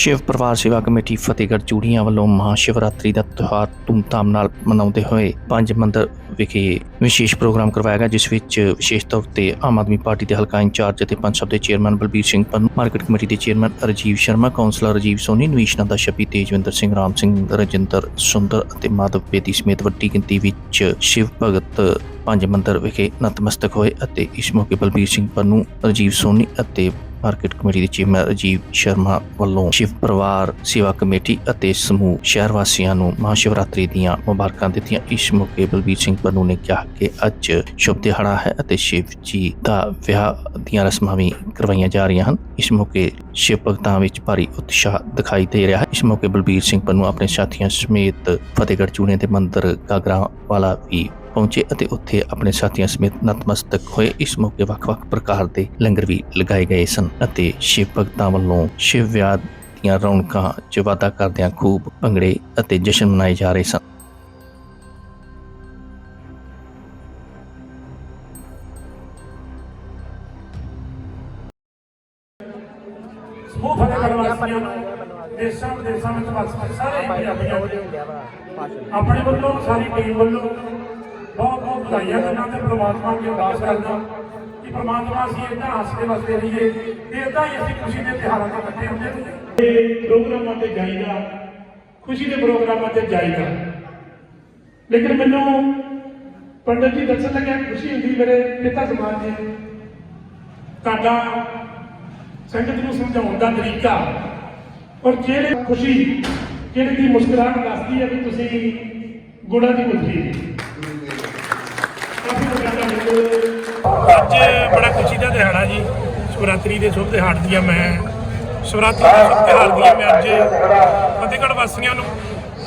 ਸ਼ਿਵ ਪਰਿਵਾਰ ਸੇਵਾ ਕਮੇਟੀ ਫਤਿਹਗੜ੍ਹ ਚੂੜੀਆਂ ਵੱਲੋਂ ਮਹਾ ਸ਼ਿਵਰਾਤਰੀ ਦਾ ਤਿਉਹਾਰ ਧੂਮਧਾਮ ਨਾਲ ਮਨਾਉਂਦੇ ਹੋਏ ਪੰਜ ਮੰਦਰ ਵਿਖੇ ਵਿਸ਼ੇਸ਼ ਪ੍ਰੋਗਰਾਮ ਕਰਵਾਇਆ ਗਿਆ, ਜਿਸ ਵਿੱਚ ਵਿਸ਼ੇਸ਼ ਤੌਰ ਤੇ ਆਮ ਆਦਮੀ ਪਾਰਟੀ ਦੇ ਹਲਕਾ ਇੰਚਾਰਜ ਅਤੇ ਪੰਜ ਸਭ ਦੇ chairman Balbir Singh Pannu, market committee ਦੇ ਚੇਅਰਮੈਨ ਰਜੀਵ ਸ਼ਰਮਾ ਕਾਉਂਸਲਰ ਰਜੀਵ ਸੋਨੀ, ਨਵੀਸ਼ ਨੰਦਾ ਸ਼ਪੀ ਤੇਜਵਿੰਦਰ ਸਿੰਘ, ਰਾਮ ਸਿੰਘ, ਰਜਿੰਦਰ ਸੁੰਦਰ ਅਤੇ ਮਾਧਵ ਬੇਦੀ ਸਮੇਤ ਵੱਡੀ ਗਿਣਤੀ ਵਿੱਚ ਸ਼ਿਵ ਭਗਤ ਪੰਜ ਮੰਦਰ ਵਿਖੇ ਨਤਮਸਤਕ ਹੋਏ ਅਤੇ ਇਸ ਮੌਕੇ ਬਲਬੀਰ ਸਿੰਘ ਪੰਨੂ, ਰਜੀਵ ਸੋਨੀ ਅਤੇ ਮਾਰਕੀਟ ਕਮੇਟੀ ਦੇ ਚੇਅਰਮੈਨ ਰਾਜੀਵ ਸ਼ਰਮਾ ਵੱਲੋਂ ਸ਼ਿਵ ਪਰਿਵਾਰ ਸੇਵਾ ਕਮੇਟੀ ਅਤੇ ਸਮੂਹ ਸ਼ਹਿਰ ਵਾਸੀਆਂ ਨੂੰ ਮਹਾਸ਼ਿਵਰਾਤਰੀ ਦੀਆਂ ਮੁਬਾਰਕਾਂ ਦਿੱਤੀਆਂ। ਇਸ ਮੌਕੇ ਬਲਬੀਰ ਸਿੰਘ ਪੰਨੂ ਨੇ ਕਿਹਾ ਕਿ ਅੱਜ ਸ਼ੁਭ ਦਿਹਾੜਾ ਹੈ ਅਤੇ ਸ਼ਿਵ ਜੀ ਦਾ ਵਿਆਹ ਦੀਆਂ ਰਸਮਾਂ ਵੀ ਕਰਵਾਈਆਂ ਜਾ ਰਹੀਆਂ ਹਨ। ਇਸ ਮੌਕੇ ਸ਼ਿਵ ਭਗਤਾਂ ਵਿੱਚ ਭਾਰੀ ਉਤਸ਼ਾਹ ਦਿਖਾਈ ਦੇ ਰਿਹਾ ਹੈ। ਇਸ ਮੌਕੇ ਬਲਬੀਰ ਸਿੰਘ ਪੰਨੂ ਆਪਣੇ ਸਾਥੀਆਂ ਸਮੇਤ ਫਤਿਹਗੜ੍ਹ ਚੂਨੇ ਦੇ ਮੰਦਿਰ ਗਾਗਰਾ ਵਾਲਾ ਵੀ ਪਹੁੰਚੇ ਅਤੇ ਉੱਥੇ ਆਪਣੇ ਸਾਥੀਆਂ ਸਮੇਤ ਨਤਮਸਤਕ ਹੋਏ, ਇਸ ਮੌਕੇ ਵੱਖ-ਵੱਖ ਪ੍ਰਕਾਰ ਦੇ ਲੰਗਰ ਵੀ ਲਗਾਏ ਗਏ ਸਨ ਅਤੇ ਸ਼ਿਵ ਭਗਤਾਂ ਵੱਲੋਂ ਸ਼ਿਵ ਵਿਆਹ ਦੀਆਂ ਰੌਣਕਾਂ 'ਚ ਵਾਧਾ ਕਰਦਿਆਂ ਖੂਬ ਭੰਗੜੇ ਅਤੇ ਜਸ਼ਨ ਮਨਾਏ ਜਾ ਰਹੇ ਸਨ। ਸਮੂਹ ਫਤਿਹਗੜ੍ਹ ਵਾਸੀਆਂ ਨੂੰ। ਦੇਸ਼ਾਂ ਵਿੱਚ ਵਸਦੇ ਸਾਰੇ ਪੰਜਾਬੀਆਂ ਆਪਣੇ ਵੱਲੋਂ, ਸਾਰੀ ਟੀਮ ਵੱਲੋਂ ਬਹੁਤ ਬਹੁਤ ਵਧਾਈਆਂ ਦਿੰਦਾ ਤੇ ਪ੍ਰਮਾਤਮਾ ਅੱਗੇ ਅਰਦਾਸ ਕਰਦਾ ਕਿ ਪ੍ਰਮਾਤਮਾ ਅਸੀਂ ਇਦਾਂ ਹੱਸਦੇ ਵਸਦੇ ਰਹੀਏ ਤੇ ਇਦਾਂ ਹੀ ਅਸੀਂ ਖੁਸ਼ੀ ਦੇ ਤਿਉਹਾਰਾਂ ਤੇ ਇਕੱਠੇ ਹੁੰਦੇ ਰਹੀਏ। ਪ੍ਰੋਗਰਾਮਾਂ ਤੇ ਜਾਈਦਾ, ਖੁਸ਼ੀ ਦੇ ਪ੍ਰੋਗਰਾਮਾਂ ਤੇ ਜਾਈਦਾ। ਲੇਕਿਨ ਮੈਨੂੰ ਪੰਡਤ ਜੀ ਦੱਸਣ ਲੱਗਿਆ ਖੁਸ਼ੀ ਹੁੰਦੀ ਮੇਰੇ ਪਿਤਾ ਸਮਾਜ ਜੀ ਤੁਹਾਡਾ ਸੰਗਤ ਨੂੰ ਸਮਝਾਉਣ ਦਾ ਤਰੀਕਾ। ਔਰ ਜਿਹੜੇ ਖੁਸ਼ੀ, ਜਿਹੜੇ ਦੀ ਮੁਸਕਰਾਹਟ ਦੱਸਦੀ ਹੈ ਕਿ ਤੁਸੀਂ ਗੁਣਾ ਦੀ ਮੁੱਠੀ ਕਾਫੀ ਪ੍ਰਕਾਰਾਂ ਵਿੱਚ ਅੱਜ ਬੜਾ ਖੁਸ਼ੀ ਦਾ ਦਿਹਾੜਾ ਜੀ। ਸ਼ਿਵਰਾਤਰੀ ਦੇ ਸ਼ੁਭ ਦਿਹਾੜ ਦੀਆਂ ਮੈਂ ਸ਼ਿਵਰਾਤਰੀ ਦੇ ਸ਼ੁਭ ਦਿਹਾੜ ਦੀਆਂ ਮੈਂ ਅੱਜ ਫਤਿਹਗੜ੍ਹ ਵਾਸੀਆਂ ਨੂੰ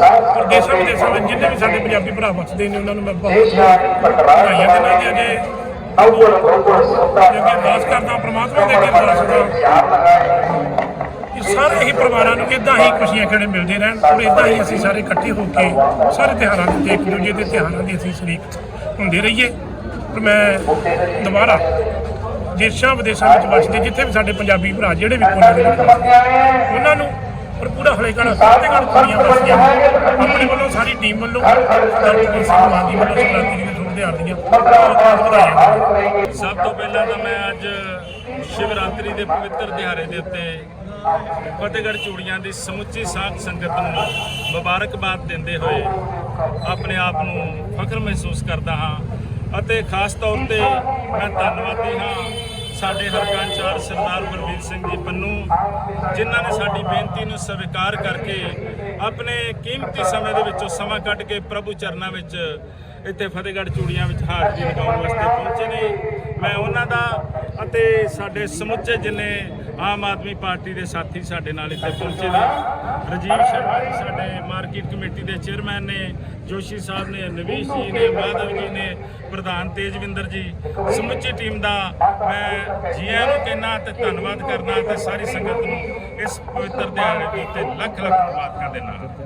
ਔਰ ਦੇਸ਼ਾਂ ਵਿਦੇਸ਼ਾਂ ਵਿੱਚ ਜਿੰਨੇ ਵੀ ਸਾਡੇ ਪੰਜਾਬੀ ਭਰਾ ਵਸਦੇ ਨੇ ਉਹਨਾਂ ਨੂੰ ਮੈਂ ਬਹੁਤ ਵਧਾਈਆਂ ਦਿੰਦਾ ਤੇ ਅਜੇ। ਅੱਗੇ ਅਰਦਾਸ ਕਰਦਾ ਪ੍ਰਮਾਤਮਾ ਦੇ ਅੱਗੇ ਅਰਦਾਸ ਕਰਦਾ। ਕਿ ਸਾਰੇ ਹੀ ਪਰਿਵਾਰਾਂ ਨੂੰ ਇਦਾਂ ਹੀ ਖੁਸ਼ੀਆਂ ਖੇੜੇ ਮਿਲਦੇ ਰਹਿਣ। ਔਰ ਇਦਾਂ ਹੀ ਅਸੀਂ ਸਾਰੇ ਇਕੱਠੇ ਹੋ ਕੇ ਸਾਰੇ ਤਿਉਹਾਰਾਂ ਦੇ ਇੱਕ ਦੂਜੇ ਦੇ ਤਿਉਹਾਰਾਂ ਦੇ ਅਸੀਂ ਸ਼ਰੀਕ ਹੁੰਦੇ ਰਹੀਏ। ਔਰ ਮੈਂ ਦੁਬਾਰਾ ਦੇਸ਼ਾਂ ਵਿਦੇਸ਼ਾਂ ਵਿੱਚ ਵਸਦੇ, ਜਿੱਥੇ ਵੀ ਸਾਡੇ ਪੰਜਾਬੀ ਭਰਾ ਜਿਹੜੇ ਵੀ ਕੋਨੇ ਦੇ ਉਹਨਾਂ ਨੂੰ ਪਰ ਪੂਰਾ ਹਲੇਕਣ ਫਤਿਹਗੜ੍ਹ ਕੁੜੀਆਂ ਵਾਸੀਆਂ ਆਪਣੇ ਵੱਲੋਂ ਸਾਰੀ ਟੀਮ ਵੱਲੋਂ, ਡਾਕਟਰ ਸਾਹਿਬਾਨ ਦੀ ਵੱਲੋਂ ਸ਼ਿਵਰਾਤਰੀ ਦੇ ਸ਼ੁਭ ਦਿਹਾੜ ਦੀਆਂ ਸਭ ਤੋਂ ਪਹਿਲਾਂ ਤਾਂ ਮੈਂ ਅੱਜ ਸ਼ਿਵਰਾਤਰੀ ਦੇ ਪਵਿੱਤਰ ਦਿਹਾੜੇ ਦੇ ਉੱਤੇ ਫਤਿਹਗੜ੍ਹ ਚੂੜੀਆਂ ਦੀ ਸਮੁੱਚੀ ਸਾਧ ਸੰਗਤ ਨੂੰ ਮੁਬਾਰਕਬਾਦ ਦਿੰਦੇ ਹੋਏ ਆਪਣੇ ਆਪ ਨੂੰ ਫਖਰ ਮਹਿਸੂਸ ਕਰਦਾ ਹਾਂ ਅਤੇ ਖਾਸ ਤੌਰ ਤੇ ਮੈਂ ਧੰਨਵਾਦੀ ਹਾਂ ਸਾਡੇ ਹਲਕਾ ਇੰਚਾਰਜ ਸਰਦਾਰ ਬਲਵੀਰ ਸਿੰਘ ਜੀ ਪੰਨੂ, ਜਿਨ੍ਹਾਂ ਨੇ ਸਾਡੀ ਬੇਨਤੀ ਨੂੰ ਸਵੀਕਾਰ ਕਰਕੇ ਆਪਣੇ ਕੀਮਤੀ ਸਮੇਂ ਦੇ ਵਿੱਚੋਂ ਸਮਾਂ ਕੱਢ ਕੇ ਪ੍ਰਭੂ ਚਰਨਾਂ ਵਿੱਚ, ਇੱਥੇ ਫਤਿਹਗੜ੍ਹ ਚੂੜੀਆਂ ਵਿੱਚ ਹਾਜ਼ਰੀ ਲਗਾਉਣ ਵਾਸਤੇ ਪਹੁੰਚੇ ਨੇ। ਮੈਂ ਉਹਨਾਂ ਦਾ ਅਤੇ ਸਾਡੇ ਸਮੁੱਚੇ ਜਿੰਨੇ ਆਮ ਆਦਮੀ ਪਾਰਟੀ ਦੇ ਸਾਥੀ ਸਾਡੇ ਨਾਲ ਇੱਥੇ ਪਹੁੰਚੇ ਨੇ। ਰਜੀਵ ਸ਼ਰਮਾ ਜੀ ਸਾਡੇ ਮਾਰਕੀਟ ਕਮੇਟੀ ਦੇ ਚੇਅਰਮੈਨ ਨੇ, ਜੋਸ਼ੀ ਸਾਹਿਬ ਨੇ, ਨਵੀਸ਼ ਜੀ ਨੇ, ਮਾਧਵ ਜੀ ਨੇ, ਪ੍ਰਧਾਨ ਤੇਜਵਿੰਦਰ ਜੀ, ਸਮੁੱਚੀ ਟੀਮ ਦਾ ਮੈਂ ਜੀ ਆਇਆਂ ਨੂੰ ਕਹਿਣਾ ਤੇ ਧੰਨਵਾਦ ਕਰਨਾ ਤੇ ਸਾਰੀ ਸੰਗਤ ਨੂੰ ਇਸ ਪਵਿੱਤਰ ਦਿਹਾੜੇ 'ਤੇ ਉੱਤੇ ਲੱਖ ਲੱਖ ਮੁਬਾਰਕਾਂ ਨਾਲ।